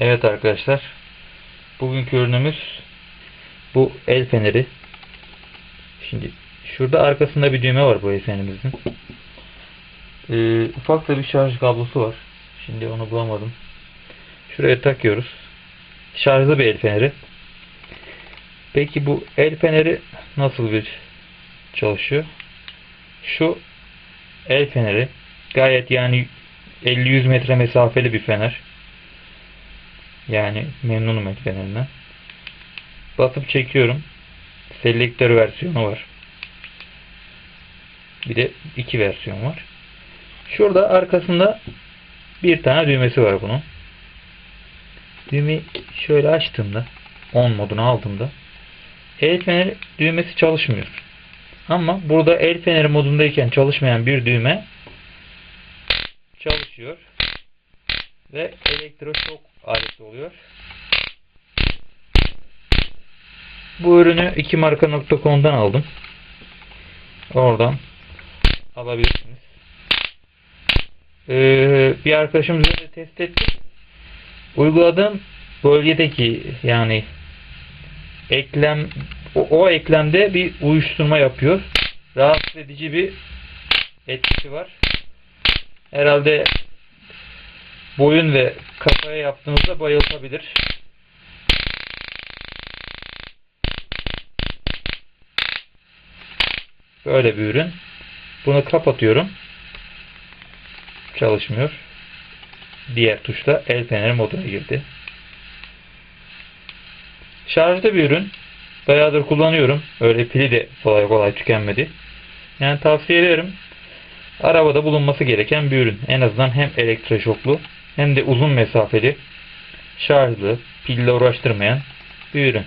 Evet arkadaşlar. Bugünkü ürünümüz bu el feneri. Şimdi şurada arkasında bir düğme var bu el fenerimizin. Ee, ufak da bir şarj kablosu var. Şimdi onu bulamadım. Şuraya takıyoruz. Şarjlı bir el feneri. Peki bu el feneri nasıl bir çalışıyor? Şu el feneri gayet yani 50-100 metre mesafeli bir fener. Yani memnunum el fenerinden. Basıp çekiyorum. Selektör versiyonu var. Bir de iki versiyon var. Şurada arkasında bir tane düğmesi var bunun. Düğmeyi şöyle açtığımda 10 modunu aldığımda el feneri düğmesi çalışmıyor. Ama burada el feneri modundayken çalışmayan bir düğme çalışıyor ve elektroşok aleti oluyor. Bu ürünü ikimarka.com'dan aldım. Oradan alabilirsiniz. Ee, bir arkadaşımızla da test ettik. Uyguladığım bölgedeki yani eklem o, o eklemde bir uyuşturma yapıyor. Rahatsız edici bir etkisi var. Herhalde boyun ve kafaya yaptığınızda bayıltabilir. Böyle bir ürün. Bunu kapatıyorum. Çalışmıyor. Diğer tuşla el feneri moduna girdi. Şarjlı bir ürün. Bayağıdır kullanıyorum. Öyle pili de kolay kolay tükenmedi. Yani tavsiye ederim. Arabada bulunması gereken bir ürün. En azından hem elektroşoklu hem de uzun mesafeli şarjlı, pille uğraştırmayan bir ürün.